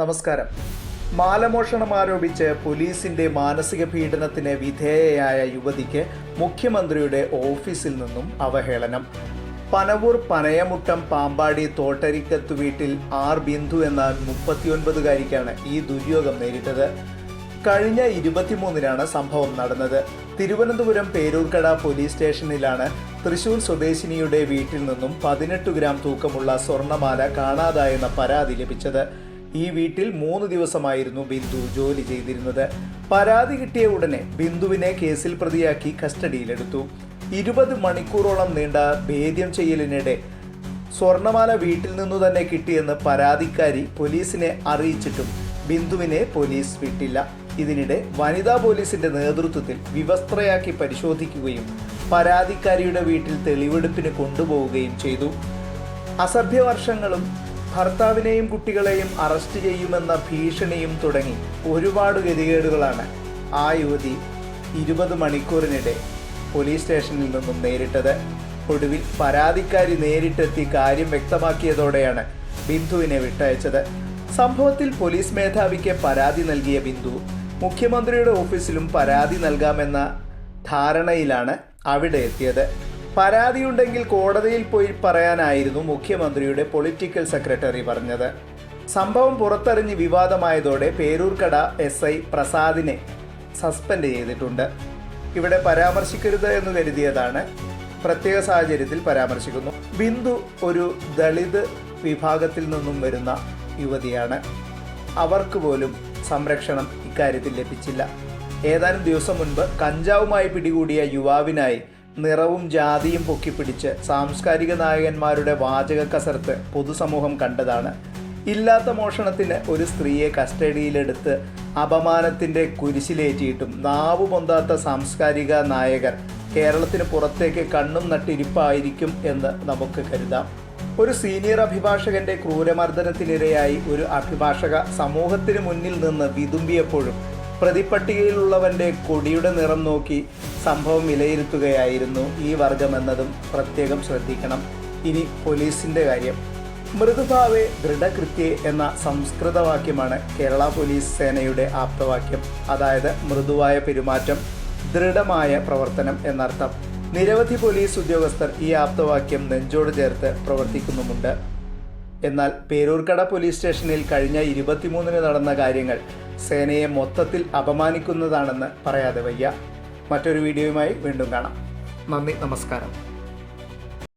നമസ്കാരം. മാലമോഷണം ആരോപിച്ച് പോലീസിന്റെ മാനസിക പീഡനത്തിന് വിധേയയായ യുവതിക്ക് മുഖ്യമന്ത്രിയുടെ ഓഫീസിൽ നിന്നും അവഹേളനം. പനവൂർ പനയമുട്ടം പാമ്പാടി തോട്ടരിക്കത്ത് വീട്ടിൽ ആർ ബിന്ദു എന്ന മുപ്പത്തിയൊൻപതുകാരിക്കാണ് ഈ ദുര്യോഗം നേരിട്ടത്. കഴിഞ്ഞ ഇരുപത്തിമൂന്നിനാണ് സംഭവം നടന്നത്. തിരുവനന്തപുരം പേരൂർക്കട പോലീസ് സ്റ്റേഷനിലാണ് തൃശൂർ സ്വദേശിനിയുടെ വീട്ടിൽ നിന്നും പതിനെട്ട് ഗ്രാം തൂക്കമുള്ള സ്വർണമാല കാണാതായെന്ന പരാതി ലഭിച്ചത്. ഈ വീട്ടിൽ മൂന്ന് ദിവസമായിരുന്നു ബിന്ദു ജോലി ചെയ്തിരുന്നത്. പരാതി കിട്ടിയ ഉടനെ ബിന്ദുവിനെ കേസിൽ പ്രതിയാക്കി കസ്റ്റഡിയിലെടുത്തു. ഇരുപത് മണിക്കൂറോളം നീണ്ട ഭേദ്യം ചെയ്യലിനിടെ സ്വർണമാല വീട്ടിൽ നിന്നു തന്നെ കിട്ടിയെന്ന് പരാതിക്കാരി പോലീസിനെ അറിയിച്ചിട്ടും ബിന്ദുവിനെ പോലീസ് വിട്ടില്ല. ഇതിനിടെ വനിതാ പോലീസിന്റെ നേതൃത്വത്തിൽ വിവസ്ത്രയാക്കി പരിശോധിക്കുകയും പരാതിക്കാരിയുടെ വീട്ടിൽ തെളിവെടുപ്പിന് കൊണ്ടുപോവുകയും ചെയ്തു. അസഭ്യവർഷങ്ങളും ഭർത്താവിനെയും കുട്ടികളെയും അറസ്റ്റ് ചെയ്യുമെന്ന ഭീഷണിയും തുടങ്ങി ഒരുപാട് ഗതികേടുകളാണ് ആ യുവതി ഇരുപത് മണിക്കൂറിനിടെ പോലീസ് സ്റ്റേഷനിൽ നിന്നും നേരിട്ടത്. ഒടുവിൽ പരാതിക്കാരി നേരിട്ടെത്തി കാര്യം വ്യക്തമാക്കിയതോടെയാണ് ബിന്ദുവിനെ വിട്ടയച്ചത്. സംഭവത്തിൽ പോലീസ് മേധാവിക്ക് പരാതി നൽകിയ ബിന്ദു മുഖ്യമന്ത്രിയുടെ ഓഫീസിലും പരാതി നൽകാമെന്ന ധാരണയിലാണ് അവിടെ എത്തിയത്. പരാതിയുണ്ടെങ്കിൽ കോടതിയിൽ പോയി പറയാനായിരുന്നു മുഖ്യമന്ത്രിയുടെ പൊളിറ്റിക്കൽ സെക്രട്ടറി പറഞ്ഞത്. സംഭവം പുറത്തറിഞ്ഞ് വിവാദമായതോടെ പേരൂർക്കട എസ് ഐ പ്രസാദിനെ സസ്പെൻഡ് ചെയ്തിട്ടുണ്ട്. ഇവിടെ പരാമർശിക്കരുത് എന്ന് കരുതിയതാണ്. പ്രത്യേക സാഹചര്യത്തിൽ പരാമർശിക്കുന്നു. ബിന്ദു ഒരു ദളിത് വിഭാഗത്തിൽ നിന്നും വരുന്ന യുവതിയാണ്. അവർക്ക് പോലും സംരക്ഷണം ഇക്കാര്യത്തിൽ ലഭിച്ചില്ല. ഏതാനും ദിവസം മുൻപ് കഞ്ചാവുമായി പിടികൂടിയ യുവാവിനായി നിറവും ജാതിയും പൊക്കിപ്പിടിച്ച് സാംസ്കാരിക നായകന്മാരുടെ വാചക കസർത്ത് പൊതുസമൂഹം കണ്ടതാണ്. ഇല്ലാത്ത മോഷണത്തിന് ഒരു സ്ത്രീയെ കസ്റ്റഡിയിലെടുത്ത് അപമാനത്തിന്റെ കുരിശിലേറ്റിയിട്ടും നാവു പൊന്താത്ത സാംസ്കാരിക നായകർ കേരളത്തിന് പുറത്തേക്ക് കണ്ണും നട്ടിരിപ്പായിരിക്കും എന്ന് നമുക്ക് കരുതാം. ഒരു സീനിയർ അഭിഭാഷകന്റെ ക്രൂരമർദ്ദനത്തിനിരയായി ഒരു അഭിഭാഷക സമൂഹത്തിന് മുന്നിൽ നിന്ന് വിതുമ്പിയപ്പോഴും പ്രതിപ്പട്ടികയിലുള്ളവന്റെ കൊടിയുടെ നിറം നോക്കി സംഭവം വിലയിരുത്തുകയായിരുന്നു ഈ വർഗമെന്നതും പ്രത്യേകം ശ്രദ്ധിക്കണം. ഇനി പോലീസിന്റെ കാര്യം. മൃദുഭാവേ ദൃഢകൃത്യേ എന്ന സംസ്കൃത വാക്യമാണ് കേരള പോലീസ് സേനയുടെ ആപ്തവാക്യം. അതായത് മൃദുവായ പെരുമാറ്റം ദൃഢമായ പ്രവർത്തനം എന്നർത്ഥം. നിരവധി പോലീസ് ഉദ്യോഗസ്ഥർ ഈ ആപ്തവാക്യം നെഞ്ചോട് ചേർത്ത് പ്രവർത്തിക്കുന്നുമുണ്ട്. എന്നാൽ പേരൂർക്കട പോലീസ് സ്റ്റേഷനിൽ കഴിഞ്ഞ ഇരുപത്തിമൂന്നിന് നടന്ന കാര്യങ്ങൾ സേനയെ മൊത്തത്തിൽ അപമാനിക്കുന്നതാണെന്ന് പറയാതെ വയ്യ. മറ്റൊരു വീഡിയോയുമായി വീണ്ടും കാണാം. നന്ദി നമസ്കാരം.